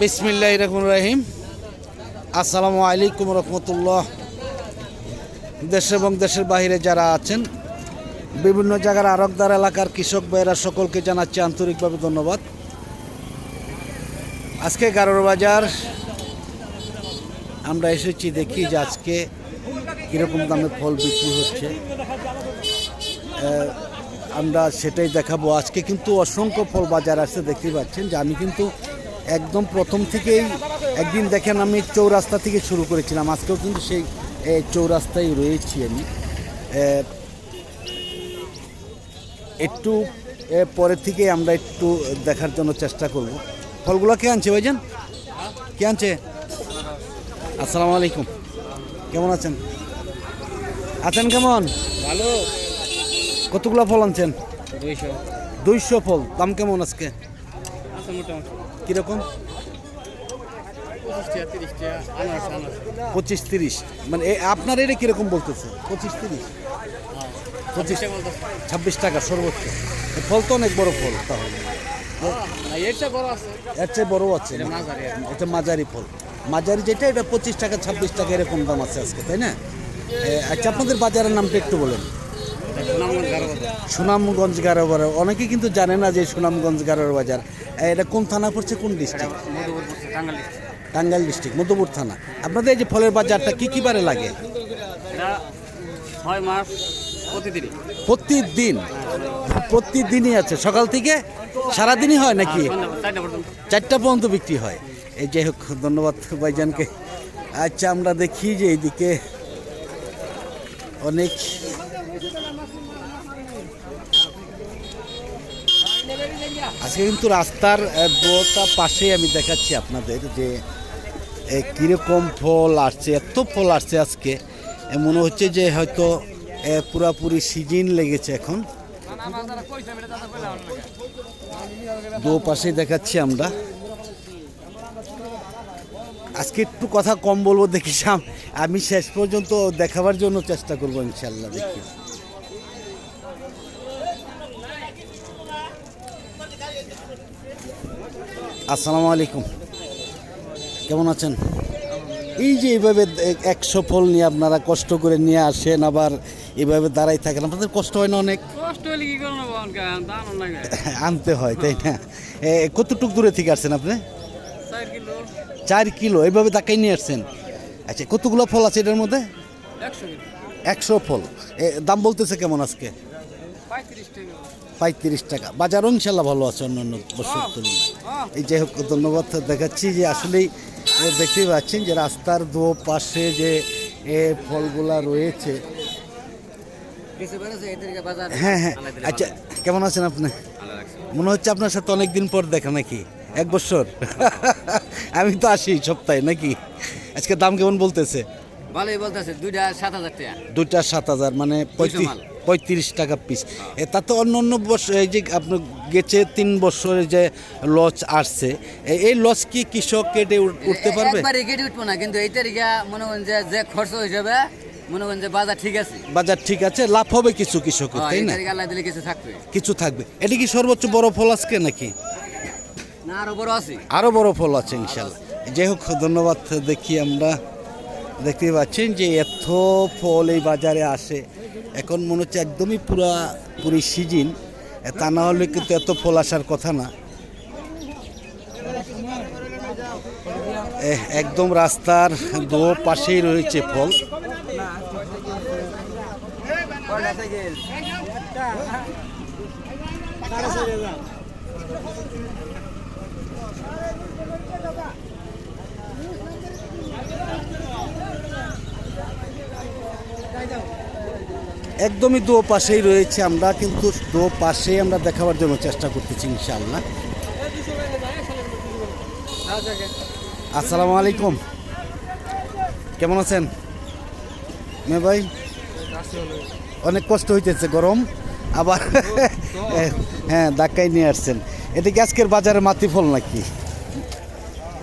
বিসমিল্লাহ রহমান রাহিম। আসসালামু আলাইকুম রহমতুল্লাহ। দেশ এবং দেশের বাইরে যারা আছেন, বিভিন্ন জায়গার আরকদার এলাকার কৃষক ভাইয়েরা সকলকে জানাচ্ছি আন্তরিকভাবে ধন্যবাদ। আজকে গারোর বাজার, আমরা এসেছি দেখি যে আজকে কীরকম দামে ফল বিক্রি হচ্ছে। আমরা সেটাই দেখাবো। আজকে কিন্তু অসংখ্য ফল বাজার আসছে দেখতে পাচ্ছেন যে আমি কিন্তু একদম প্রথম থেকেই একদিন দেখেন আমি চৌরাস্তা থেকে শুরু করেছিলাম। আজকেও কিন্তু সেই চৌরাস্তায় রয়েছি আমি। একটু এ, পরের থেকে আমরা একটু দেখার জন্য চেষ্টা করব। ফলগুলো কে আনছে ভাইজান? কে আনছে? আসসালামু আলাইকুম। কেমন আছেন? আছেন কেমন? ভালো। কতগুলো ফল আনছেন? দুইশো। দুইশো ফল। দাম কেমন আজকে? কীরকম? পঁচিশ তিরিশ পঁচিশ মানে আপনার এটা কীরকম বলতেছে? পঁচিশ তিরিশ? পঁচিশ টাকা ছাব্বিশ টাকা সর্বোচ্চ। ফল তো অনেক বড় ফল তাহলে। আছে এর চেয়ে বড় আছে। এটা মাঝারি ফল। মাঝারি যেটা এটা পঁচিশ টাকা ছাব্বিশ টাকা এরকম দাম আছে আজকে তাই না? আচ্ছা আপনাদের বাজারের নামটা একটু বলেন। সুনামগঞ্জ গারো বাজার। অনেকে কিন্তু জানে না যে সুনামগঞ্জ গারোর বাজার। এটা কোন থানা পড়ছে, কোন ডিস্ট্রিক্ট? টাঙ্গাইল ডিস্ট্রিক্ট মধ্যপুর থানা। আপনাদের এই যে ফলের বাজারটা কি কি বারে লাগে? প্রতিদিনই প্রতিদিন? প্রতিদিনই আছে। সকাল থেকে সারাদিনই হয় নাকি? চারটা পর্যন্ত বিক্রি হয়। এই যাই হোক, ধন্যবাদ ভাইজানকে। আচ্ছা আমরা দেখি যে এইদিকে অনেক আজকে কিন্তু রাস্তার দুটা পাশে আমি দেখাচ্ছি আপনাদের যে কীরকম ফল আসছে, এত ফল আসছে আজকে। মনে হচ্ছে যে হয়তো পুরাপুরি সিজন লেগেছে এখন। দু পাশে দেখাচ্ছি আমরা। আজকে একটু কথা কম বলব দেখি সাম- আমি শেষ পর্যন্ত দেখাবার জন্য চেষ্টা করব ইনশাল্লাহ দেখি। আসসালামু আলাইকুম। কেমন আছেন? এই যে এইভাবে এ- একশো ফল নিয়ে আপনারা কষ্ট করে নিয়ে আসেন আবার এইভাবে দাঁড়াই থাকেন আপনাদের কষ্ট হয় না অনেক? আনতে হয় তাই না? কতটুক দূরে থেকে আসছেন আপনি? চার কিলো এইভাবে তাকাই নিয়ে আসছেন। আচ্ছা কতগুলো ফল আছে এটার মধ্যে? একশো ফল। এ, দাম বলতেছে কেমন আজকে? পঁয়ত্রিশ টাকা। বাজারও ইনশাল্লাহ ভালো আছে অন্য অন্য বছর তুলনায়। এই যাই হোক ধন্যবাদ দেখাচ্ছি যে আসলেই দেখতেই পাচ্ছেন যে রাস্তার দু পাশে যে এ ফলগুলা রয়েছে। বাজার। হ্যাঁ হ্যাঁ। আচ্ছা কেমন আছেন আপনি? মনে হচ্ছে আপনার সাথে অনেক দিন পর দেখা নাকি? এক বছর। আমি তো আসি সপ্তাহে নাকি? আজকে দাম কেমন বলতেছে? ভালোই বলতেছে দুইটা সাত হাজার টাকা। দুইটা সাত হাজার মানে পঁয়ত্রিশ পঁয়ত্রিশ টাকা পিস তাতে অন্য অন্য বছর এই যে আপনার গেছে তিন বছরের যে লস আসছে এই লস কি কৃষক কেটে উঠতে পারবে? একবারে কেটে উঠবো না কিন্তু এই তারিখে মনে করেন যে যে খরচ হিসাবে মনে করেন যে বাজার ঠিক আছে। বাজার ঠিক আছে লাভ হবে কিছু কৃষকের হ্যাঁ, তাই না? কিছু থাকবে। কিছু থাকবে। এটা কি সর্বোচ্চ বড় ফল আজকে নাকি? আরও বড় ফল আছে, ইনশাল্লাহ। যাই হোক ধন্যবাদ দেখি আমরা। দেখতে পাচ্ছেন যে এত ফল এই বাজারে আসে। এখন মনে হচ্ছে একদমই পুরা, পুরি সিজন। তা না হলে কিন্তু এত ফল আসার কথা না। একদম রাস্তার দো পাশেই রয়েছে ফল। একদমই দো পাশেই রয়েছে আমরা কিন্তু দো পাশে আমরা দেখাবার জন্য চেষ্টা করতেছি ইনশাআল্লাহ। আসসালামু আলাইকুম। কেমন আছেন? মে ভাই? অনেক কষ্ট হইতেছে গরম। আবার হ্যাঁ ধাক্কাই নিয়ে আসছেন। এটা কি আজকের বাজারে মাতি ফল নাকি?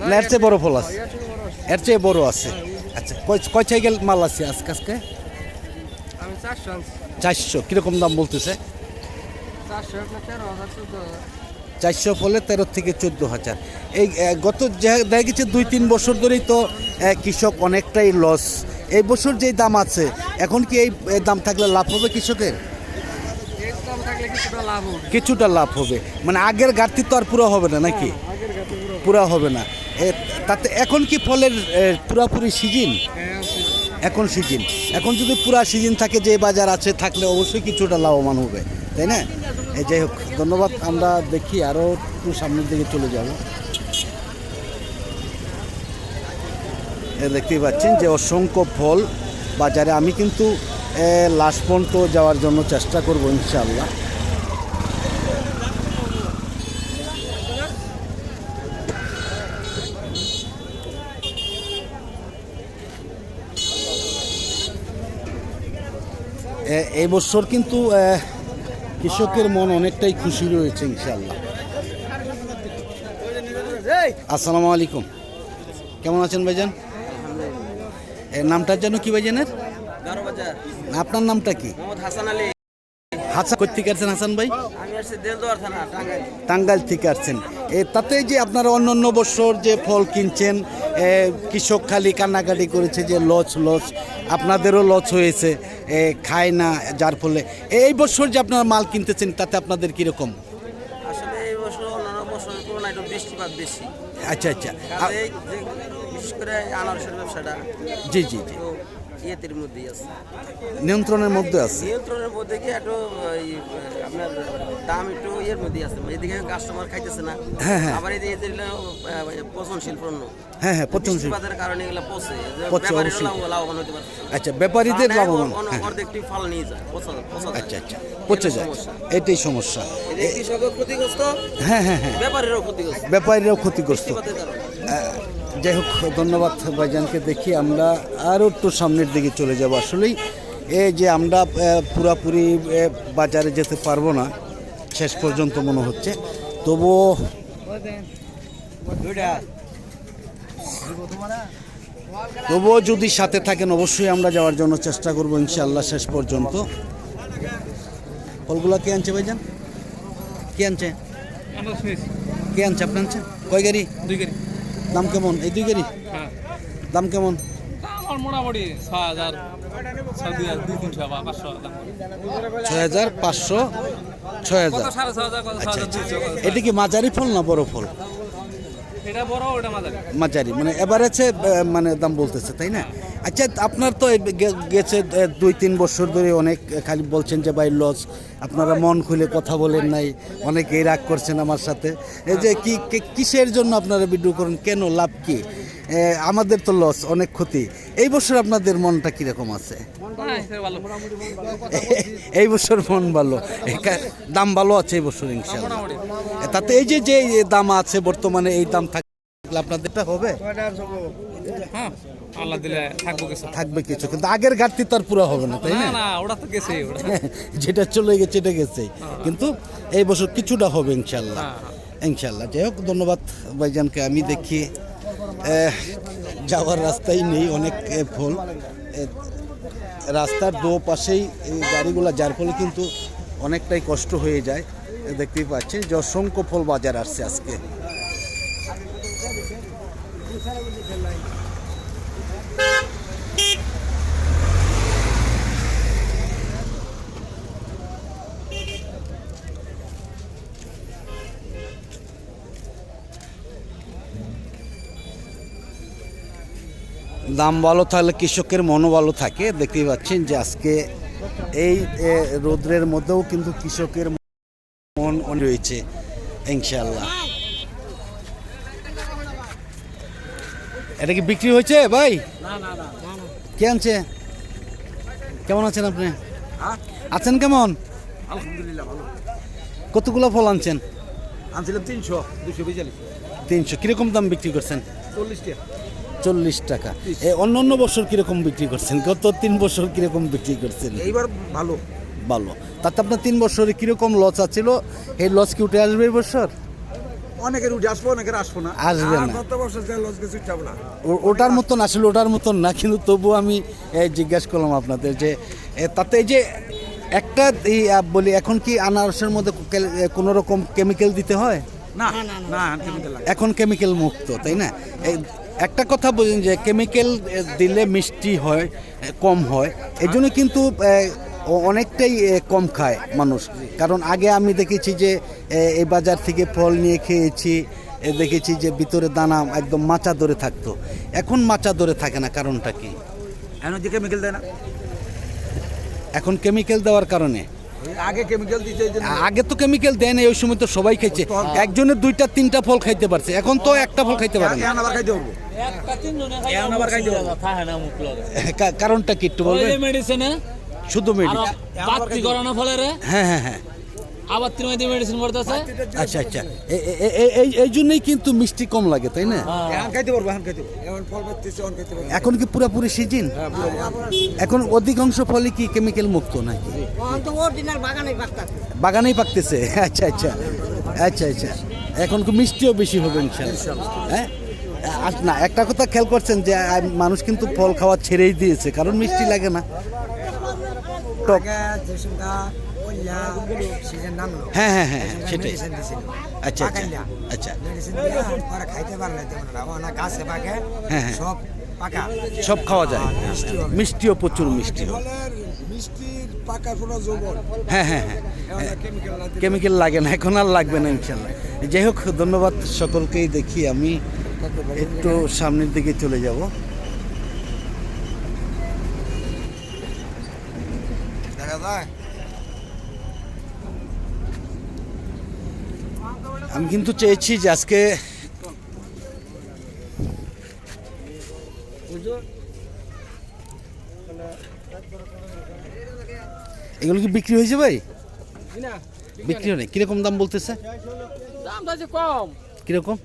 না এর চেয়ে বড় ফল আছে। এর চেয়ে বড় আছে। আচ্ছা কয় কয় সাইকেল মাল আছে আজকে আজকে? চারশো কীরকম দাম বলতেছে? চারশো ফলে তেরো থেকে চোদ্দ হাজার। এই গত যে- দেখা গেছে দুই তিন বছর ধরেই তো কৃষক অনেকটাই লস এই বছর যেই দাম আছে এখন কি এই দাম থাকলে লাভ হবে কৃষকের? কিছুটা লাভ হবে। মানে আগের ঘাটতি তো আর পুরো হবে না নাকি? পুরো হবে। না। তাতে এখন কি ফলের পুরাপুরি সিজন? এখন সিজন। এখন যদি পুরা সিজন থাকে যে বাজার আছে থাকলে অবশ্যই কিছুটা লাভবান হবে। তাই না? এই যাই হোক ধন্যবাদ। আমরা দেখি আরও একটু সামনের দিকে চলে যাব। দেখতেই পাচ্ছেন যে অসংখ্য ফল বাজারে। আমি কিন্তু লাস্ট পর্যন্ত যাওয়ার জন্য চেষ্টা করব ইনশাআল্লাহ। এই বছর কিন্তু কৃষকের মন অনেকটাই খুশি রয়েছে ইনশাআল্লাহ। আসসালামু আলাইকুম। কেমন আছেন ভাইজান? নামটার জন্য কি ভাইজানের? আপনার নামটা কি? হাসান আলী। হাসান কোথেকে আসছেন হাসান ভাই? টাঙ্গাইল। থেকে আসছেন। তাতে যে আপনারা অন্য অন্য বছর যে ফল কিনছেন এ, কৃষক খালি কান্নাকাটি করেছে যে লস লস আপনাদেরও লস হয়েছে খায় না যার ফলে। এই বছর যে আপনারা মাল কিনতেছেন তাতে আপনাদের কীরকম? আসলে এই বছর অন্যান্য বছরের তুলনায় একটু বৃষ্টিপাত বেশি। আচ্ছা আচ্ছা। আ- কাজে যে বিশেষ করে আনারসের ব্যবসাটা। জি জি জি। ইয়েতের মধ্যেই আছে। নিয়ন্ত্রণের মধ্যে আছে? নিয়ন্ত্রণের মধ্যে কি একটু আপনার দাম একটু ইয়ের মধ্যে আছে। এদিকে কাস্টমার খাইতেছে না। হ্যাঁ, হ্যাঁ। আবার এদিকে আহ, পচনশীল পণ্য। হ্যাঁ হ্যাঁ কারণে এগুলো পচে। পচে, অবশ্যই। লাভবান হতে পারছে আচ্ছা ব্যাপারীদের লাভবান। অ- হ্যাঁ অর্ধেকটি ফল নিয়ে যায়। আচ্ছা আচ্ছা পচে যায়। সমস্যা। এটাই সমস্যা। কৃষকও ক্ষতিগ্রস্ত হ্যাঁ হ্যাঁ হ্যাঁ। ব্যাপারীরাও ক্ষতিগ্রস্ত। ব্যাপারীরাও ক্ষতিগ্রস্ত। যাই হোক ধন্যবাদ ভাইজানকে দেখি আমরা আরও একটু সামনের দিকে চলে যাব আসলেই। এই যে আমরা পুরাপুরি বাজারে যেতে পারব না শেষ পর্যন্ত মনে হচ্ছে। তবুও তবুও যদি সাথে থাকেন অবশ্যই আমরা যাওয়ার জন্য চেষ্টা করব ইনশাআল্লাহ শেষ পর্যন্ত। ফলগুলো কে আনছে ভাইজান? কে আনছে? কে আনছে? আপনি আনছেন? কয় গাড়ি? দুই কেজি দাম কেমন? এই দুই গাড়ি? হ্যাঁ। দাম কেমন? ছয় হাজার পাঁচশো ছয় হাজার আচ্ছা আচ্ছা। এটা কি মাঝারি ফল না বড় ফল? মাঝারি। মাঝারি। মানে এভারেজে মানে দাম বলতেছে তাই না? আচ্ছা আপনার তো গেছে দুই তিন বছর ধরে অনেক খালি বলছেন যে ভাই লস আপনারা মন খুলে কথা বলেন নাই, অনেকেই রাগ করছেন আমার সাথে। এই যে কি কিসের জন্য আপনারা ভিডিও করেন, কেন, লাভ কি? আমাদের তো লস অনেক ক্ষতি। এই বছর আপনাদের মনটা কীরকম আছে? এই বছর মন ভালো। দাম ভালো আছে এই বছর, ইনশাল্লাহ। তাতে এই যে যে দাম আছে বর্তমানে, এই দাম থাকলে আপনাদেরটা হবে? হ্যাঁ আল্লাহ দিলে থাকব কিছু। থাকবে কিছু কিন্তু আগের ঘাটতি তো আর পুরো হবে না তাই না ওটা তো গেছে। যেটা চলে গেছে এটা গেছে। কিন্তু এই বছর কিছুটা হবে ইনশাল্লাহ। হ্যাঁ, ইনশাল্লাহ। যাই হোক ধন্যবাদ ভাইজানকে। আমি দেখি যাওয়ার রাস্তাই নেই অনেক ফল রাস্তার দো পাশেই এই গাড়িগুলো যার ফলে কিন্তু অনেকটাই কষ্ট হয়ে যায়। দেখতেই পাচ্ছেন যে অসংখ্য ফল বাজার আসছে আজকে। দাম ভালো থাকলে কৃষকের মনও ভালো থাকে। দেখতেই পাচ্ছেন যে আজকে এই রৌদ্রের মধ্যেও কিন্তু কৃষকের মন রয়েছে ইনশাল্লাহ এটা কি বিক্রি হয়েছে ভাই? কে আনছে? কেমন আছেন আপনি? আছেন কেমন? আলহামদুলিল্লাহ ভালো। কতগুলো ফল আনছেন? আনছিলাম তিনশো দুশো তিনশো। কীরকম দাম বিক্রি করছেন? চল্লিশ টাকা। চল্লিশ টাকা। এ অন্য অন্য বছর কীরকম বিক্রি করছেন? গত তিন বছর কীরকম বিক্রি করছেন? এইবার ভালো। ভালো। তাতে আপনার তিন বছরে কীরকম লস আছিল? এই লস কি উঠে আসবে এই বছর? অনেকের উঠে আসব অনেকের আসব না। আসবে না। গত বছর যা লস গেছে উঠাবো না। ও- ওটার মতন আসলে ওটার মতন না কিন্তু তবু আমি জিজ্ঞাসা করলাম আপনাদের যে তাতে যে একটা এই বলি এখন কি আনারসের মধ্যে কোনো রকম কেমিক্যাল দিতে হয়? না না এখন কেমিক্যাল মুক্ত তাই না? একটা কথা বলছেন যে কেমিক্যাল দিলে মিষ্টি হয় কম হয়। এই জন্য কিন্তু অনেকটাই কম খায় মানুষ। কারণ আগে আমি দেখেছি যে এই বাজার থেকে ফল নিয়ে খেয়েছি দেখেছি যে ভিতরে দানা একদম মাচা ধরে থাকতো। এখন মাচা ধরে থাকে না কারণটা কি? এখন যে কেমিক্যাল দেয় না? এখন কেমিক্যাল দেওয়ার কারণে। আগে কেমিক্যাল দিতে আগে তো কেমিক্যাল দেয় না ওই সময় তো সবাই খাইছে একজনের দুইটা তিনটা ফল খাইতে পারছে। এখন তো একটা ফল খাইতে পারে না। আবার খাইতে পারব। কারণটা কি একটু বলবেন? মেডিসিনে শুধু মেডি বাতি করানো ফলে রে? হ্যাঁ হ্যাঁ হ্যাঁ। আবার তিন মেডিসিন করতেছে? আচ্ছা আচ্ছা। এই এই জন্যই কিন্তু মিষ্টি কম লাগে তাই না? এখন খাইতে পারব এখন খাইতে পারব। এখন ফল পাচ্ছি এখন খাইতে পারব। এখন কি পুরোপুরি সিজন? এখন অধিকাংশ ফলই কি কেমিক্যাল মুক্ত নাকি? বাগানেই পাকতেছে। আচ্ছা আচ্ছা। আচ্ছা আচ্ছা। এখন কি মিষ্টিও বেশি হবে ইনশাল্লাহ হ্যাঁ? আর না একটা কথা খেয়াল করছেন যে মানুষ কিন্তু ফল খাওয়া ছেড়েই দিয়েছে কারণ মিষ্টি লাগে না। টক হ্যাঁ হ্যাঁ হ্যাঁ হ্যাঁ, সেটাই। আচ্ছা আচ্ছা আচ্ছা। খাইতে পারলে গাছে পাকে হ্যাঁ, হ্যাঁ। সব পাকা। সব খাওয়া যায়। মিষ্টিও প্রচুর মিষ্টি মিষ্টির পাকা হ্যাঁ হ্যাঁ হ্যাঁ। কেমিক্যাল লাগে না এখন আর লাগবে না ইনশাল্লাহ যাই হোক ধন্যবাদ সকলকেই দেখি আমি। একটু সামনের দিকে চলে যাব দেখা যায় আমি কিন্তু চেয়েছি যে আজকে এগুলো কি বিক্রি হয়েছে ভাই? বিক্রি হয় কীরকম দাম বলতেছে? দাম কম। কীরকম?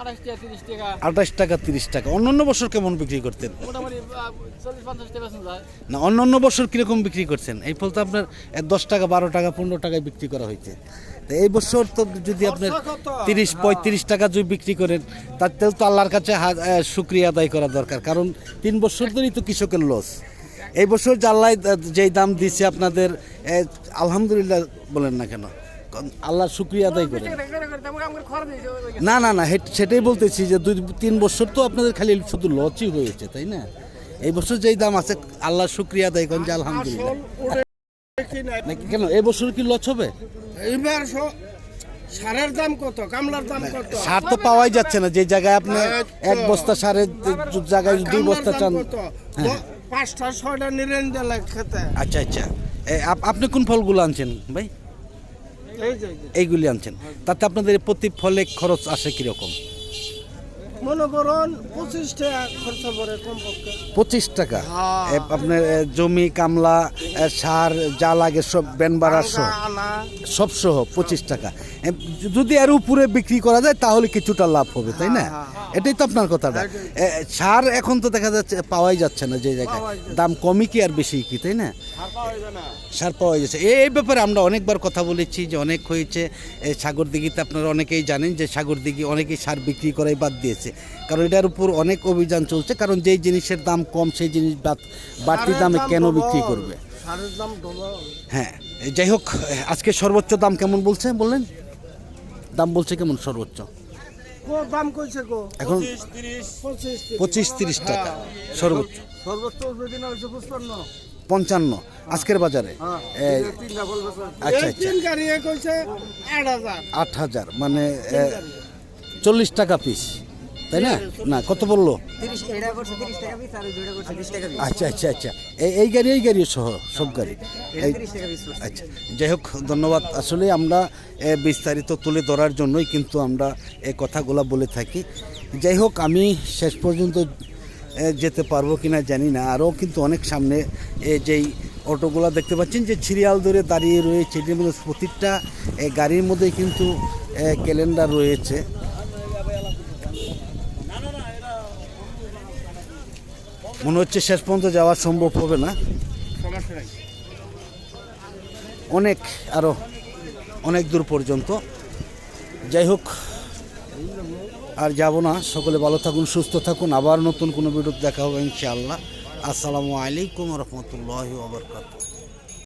আঠাশ টাকা তিরিশ টাকা। টাকা অন্যান্য বছর কেমন বিক্রি করতেন? না অন্য অন্য বছর কীরকম বিক্রি করছেন? এই ফল তো আপনার দশ টাকা বারো টাকা পনেরো টাকায় বিক্রি করা হয়েছে। তো এই বছর তো যদি আপনার তিরিশ পঁয়ত্রিশ টাকা যদি বিক্রি করেন তাতেও তো আল্লাহর কাছে শুক্রিয়া আদায় করা দরকার। কারণ তিন বছর ধরেই তো কৃষকের লস। এই বছর যে যেই দাম দিছে আপনাদের আলহামদুলিল্লাহ বলেন না কেন। আল্লাহর শুক্রিয়া আদায় করেন। না না না সেটাই বলতেছি যে দুই তিন বছর তো আপনাদের খালি শুধু লসই হয়েছে তাই না? এই বছর যেই দাম আছে আল্লাহর শুক্রিয়া আদায় করেন যে আলহামদুলিল্লাহ। কেন? এই বছর কি লস হবে? এইবার স- সারের দাম কত? কামলার দাম কত? সার তো পাওয়াই যাচ্ছে না যে জায়গায় আপনি এক বস্তা সারের জায়গায় দুই বস্তা চান পাঁচটা ছয়টা নিরেন খেতে। আচ্ছা আচ্ছা। আপনি কোন ফলগুলো আনছেন ভাই। এইগুলি আনছেন। তাতে আপনাদের প্রতি ফলে খরচ আসে কীরকম? মনে করুন পঁচিশ টাকা খরচ পড়ে কমপক্ষে। পঁচিশ টাকা? হ্যাঁ। আপনার জমি কামলা সার যা লাগে সব ব্যান বাড়া সহ? সব সহ পঁচিশ টাকা। যদি আর উপরে বিক্রি করা যায় তাহলে কিছুটা লাভ হবে তাই না? এটাই তো আপনার কথাটা সার এখন তো দেখা যাচ্ছে পাওয়াই যাচ্ছে না যে জায়গায়। দাম কমই কি আর বেশি কি তাই না? সার পাওয়া যাচ্ছে। এই এই ব্যাপারে আমরা অনেকবার কথা বলেছি যে অনেক হয়েছে। এই সাগর দিঘিতে আপনারা অনেকেই জানেন যে সাগর দিঘি অনেকেই সার বিক্রি করাই বাদ দিয়েছে। কারণ এটার উপর অনেক অভিযান চলছে। কারণ যেই জিনিসের দাম কম সেই জিনিস বাড়তি দামে কেন বিক্রি করবে? সারের দাম ডবল হ্যাঁ যাই হোক আজকে সর্বোচ্চ দাম কেমন বলছে বললেন? দাম বলছে কেমন সর্বোচ্চ? কো দাম কইছে কো? এখন পঁচিশ পঁচিশ তিরিশ। টাকা সর্বোচ্চ। সর্বোচ্চ দিন হয়েছে পঁচপান্ন। পঞ্চান্ন আজকের বাজারে। এই, তিনটা ফল বেচা। আচ্ছা এই আচ্ছা। তিন গাড়ি কইছে আট হাজার। আট হাজার মানে চল্লিশ টাকা পিস তাই না? না কত বলল? আচ্ছা আচ্ছা আচ্ছা। এই এই গাড়ি এই গাড়ি সহ সব গাড়ি? আচ্ছা যাই হোক ধন্যবাদ। আসলে আমরা বিস্তারিত তুলে ধরার জন্যই কিন্তু আমরা এই কথাগুলো বলে থাকি। যাই হোক আমি শেষ পর্যন্ত যেতে পারব কিনা জানি না। আরও কিন্তু অনেক সামনে যেই অটোগুলো দেখতে পাচ্ছেন যে সিরিয়াল ধরে দাঁড়িয়ে রয়েছে এটির মধ্যে প্রতিটা গাড়ির মধ্যে কিন্তু ক্যালেন্ডার রয়েছে। মনে হচ্ছে শেষ পর্যন্ত যাওয়া সম্ভব হবে না। অনেক আরও অনেক দূর পর্যন্ত। যাই হোক, আর যাব না। সকলে ভালো থাকুন, সুস্থ থাকুন। আবার নতুন কোনো ভিডিও দেখা হবে ইনশাআল্লাহ। আসসালামু আলাইকুম রহমতুল্লাহ ওবরকাত